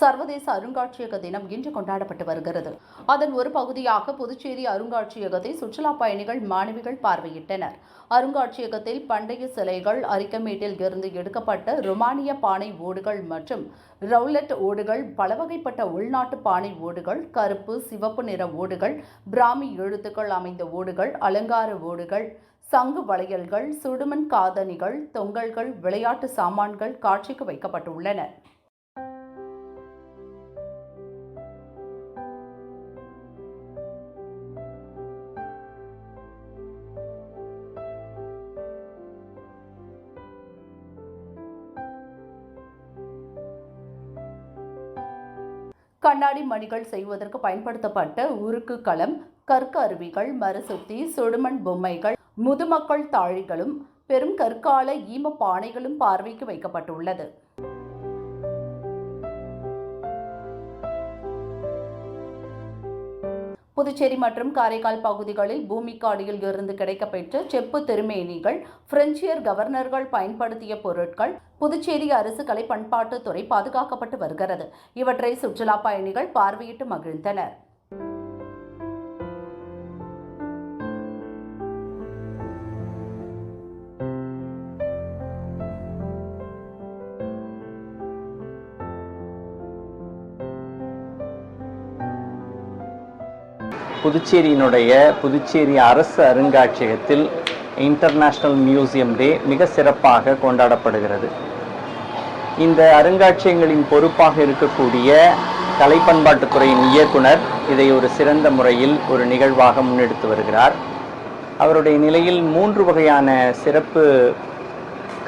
சர்வதேச அருங்காட்சியக தினம் இன்று கொண்டாடப்பட்டு வருகிறது. அதன் ஒரு பகுதியாக புதுச்சேரி அருங்காட்சியகத்தை சுற்றுலா பயணிகள் மாணவிகள் பார்வையிட்டனர். அருங்காட்சியகத்தில் பண்டைய சிலைகள் அரிக்கமேட்டில் இருந்து எடுக்கப்பட்ட ருமானிய பானை ஓடுகள் மற்றும் ரவுலட் ஓடுகள் பலவகைப்பட்ட உள்நாட்டு பானை ஓடுகள் கருப்பு சிவப்பு நிற ஓடுகள் பிராமி எழுத்துக்கள் அமைந்த ஓடுகள் அலங்கார ஓடுகள் சங்கு வளையல்கள் சுடுமண் காதணிகள் தொங்கல்கள் விளையாட்டு சாமான்கள் காட்சிக்கு வைக்கப்பட்டுள்ளன. கண்ணாடி மணிகள் செய்வதற்கு பயன்படுத்தப்பட்ட உருக்கு களம் கற்கருவிகள் மரசுத்தி சுடுமண் பொம்மைகள் முதுமக்கள் தாழிகளும் பெரும் கற்கால ஈம பானைகளும் பார்வைக்கு வைக்கப்பட்டுள்ளது. புதுச்சேரி மற்றும் காரைக்கால் பகுதிகளில் பூமிக்காடியில் இருந்து கிடைக்கப்பெற்ற செப்பு திருமேனிகள் பிரெஞ்சியர் கவர்னர்கள் பயன்படுத்திய பொருட்கள் புதுச்சேரி அரசு கலை பண்பாட்டுத்துறை பாதுகாக்கப்பட்டு வருகிறது. இவற்றை சுற்றுலா பயணிகள் பார்வையிட்டு மகிழ்ந்தனர். புதுச்சேரியினுடைய புதுச்சேரி அரசு அருங்காட்சியகத்தில் இன்டர்நேஷ்னல் மியூசியம் டே மிக சிறப்பாக கொண்டாடப்படுகிறது. இந்த அருங்காட்சியகங்களின் பொறுப்பாக இருக்கக்கூடிய கலை பண்பாட்டுத்துறையின் இயக்குனர் இதை ஒரு சிறந்த முறையில் ஒரு நிகழ்வாக முன்னெடுத்து வருகிறார். அவருடைய நிலையில் மூன்று வகையான சிறப்பு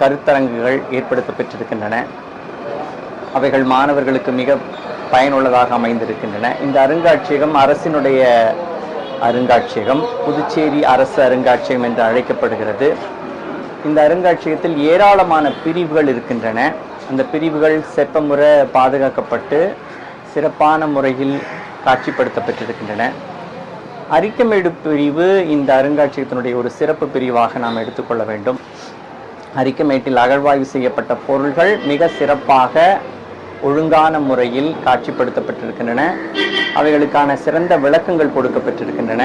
கருத்தரங்குகள் ஏற்படுத்தப்பெற்றிருக்கின்றன. அவைகள் மாணவர்களுக்கு மிக பயனுள்ளதாக அமைந்திருக்கின்றன. இந்த அருங்காட்சியகம் அரசினுடைய அருங்காட்சியகம் புதுச்சேரி அரசு அருங்காட்சியகம் என்று அழைக்கப்படுகிறது. இந்த அருங்காட்சியகத்தில் ஏராளமான பிரிவுகள் இருக்கின்றன. அந்த பிரிவுகள் செப்பமுற பாதுகாக்கப்பட்டு சிறப்பான முறையில் காட்சிப்படுத்தப்பட்டிருக்கின்றன. அரிக்கமேடு பிரிவு இந்த அருங்காட்சியகத்தினுடைய ஒரு சிறப்பு பிரிவாக நாம் எடுத்துக்கொள்ள வேண்டும். அரிக்கமேட்டில் அகழ்வாய்வு செய்யப்பட்ட பொருள்கள் மிக சிறப்பாக ஒழுங்கான முறையில் காட்சிப்படுத்தப்பட்டிருக்கின்றன. அவைகளுக்கான சிறந்த விளக்கங்கள் கொடுக்கப்பட்டிருக்கின்றன.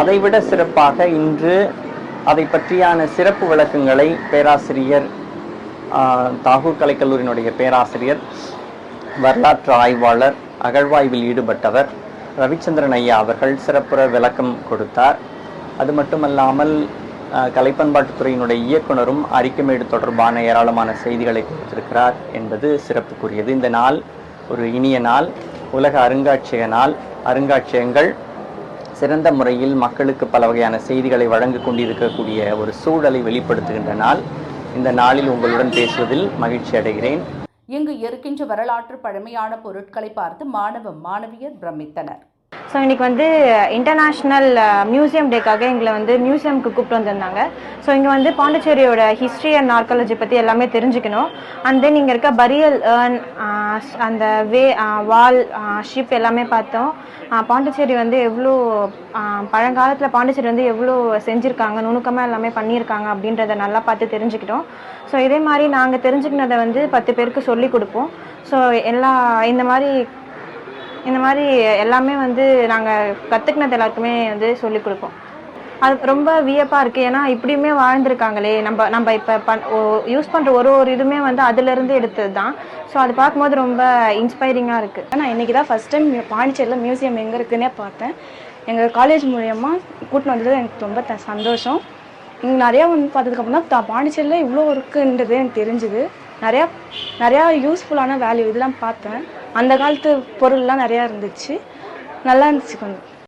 அதைவிட சிறப்பாக இன்று அதை பற்றியான சிறப்பு விளக்கங்களை பேராசிரியர் தாகூர் கலைக்கல்லூரியினுடைய பேராசிரியர் வரலாற்று ஆய்வாளர் அகழ்வாய்வில் ஈடுபட்டவர் ரவிச்சந்திரன் ஐயா அவர்கள் சிறப்புற விளக்கம் கொடுத்தார். அது மட்டுமல்லாமல் கலைப்பண்பாட்டுத்துறையினுடைய இயக்குனரும் அரிக்கமேடு தொடர்பான ஏராளமான செய்திகளை கொடுத்திருக்கிறார் என்பது சிறப்புக்குரியது. இந்த நாள் ஒரு இனிய நாள் உலக அருங்காட்சியக நாள். அருங்காட்சியகங்கள் சிறந்த முறையில் மக்களுக்கு பல வகையான செய்திகளை வழங்க கொண்டிருக்கக்கூடிய ஒரு சூழலை வெளிப்படுத்துகின்ற நாள். இந்த நாளில் உங்களுடன் பேசுவதில் மகிழ்ச்சி அடைகிறேன். இங்கு இருக்கின்ற வரலாற்று பழமையான பொருட்களை பார்த்து மாணவ மாணவியர் பிரமித்தனர். ஸோ இன்றைக்கி வந்து இன்டர்நேஷ்னல் மியூசியம் டேக்காக எங்களை வந்து மியூசியம்க்கு கூப்பிட்டு வந்திருந்தாங்க. ஸோ இங்கே வந்து பாண்டிச்சேரியோட ஹிஸ்ட்ரி அண்ட் ஆர்காலஜி பற்றி எல்லாமே தெரிஞ்சுக்கணும். அண்ட் தென் இங்கே இருக்க பரியல் ஏர்ன் uh, அந்த way uh, worship uh, எல்லாமே பார்த்தோம். பாண்டிச்சேரி வந்து எவ்வளோ பழங்காலத்தில் பாண்டிச்சேரி வந்து எவ்வளோ செஞ்சுருக்காங்க நுணுக்கமாக எல்லாமே பண்ணியிருக்காங்க அப்படின்றத நல்லா பார்த்து தெரிஞ்சுக்கிட்டோம். ஸோ இதே மாதிரி நாங்கள் தெரிஞ்சுக்கினதை வந்து பத்து பேருக்கு சொல்லி கொடுப்போம். ஸோ எல்லா இந்த மாதிரி இந்த மாதிரி எல்லாமே வந்து நாங்கள் கற்றுக்கினது எல்லாருக்குமே வந்து சொல்லிக் கொடுப்போம். அது ரொம்ப வியப்பாக இருக்குது ஏன்னா இப்படியுமே வாழ்ந்திருக்காங்களே. நம்ம நம்ம இப்போ பண் யூஸ் பண்ணுற ஒரு ஒரு இதுவுமே வந்து அதுலேருந்து எடுத்தது தான் ஸோ அது பார்க்கும்போது ரொம்ப இன்ஸ்பைரிங்காக இருக்குது நான் இன்றைக்கி தான் ஃபஸ்ட் டைம் பாண்டிச்சேரியில் மியூசியம் எங்கே இருக்குன்னே பார்த்தேன். எங்கள் காலேஜ் மூலயமா கூட்டின்னு வந்தது எனக்கு ரொம்ப த சந்தோஷம். இங்கே நிறையா வந்து பார்த்ததுக்கப்புறம் தான் தா- பாண்டிச்சேரியில் இவ்வளோ இருக்குன்றது எனக்கு தெரிஞ்சுது. நிறையா நிறையா யூஸ்ஃபுல்லான வேல்யூ இதெல்லாம் பார்த்தேன். அந்த காலத்து பொருள்லாம் நிறையா இருந்துச்சு. நல்லா இருந்துச்சு கொஞ்சம்.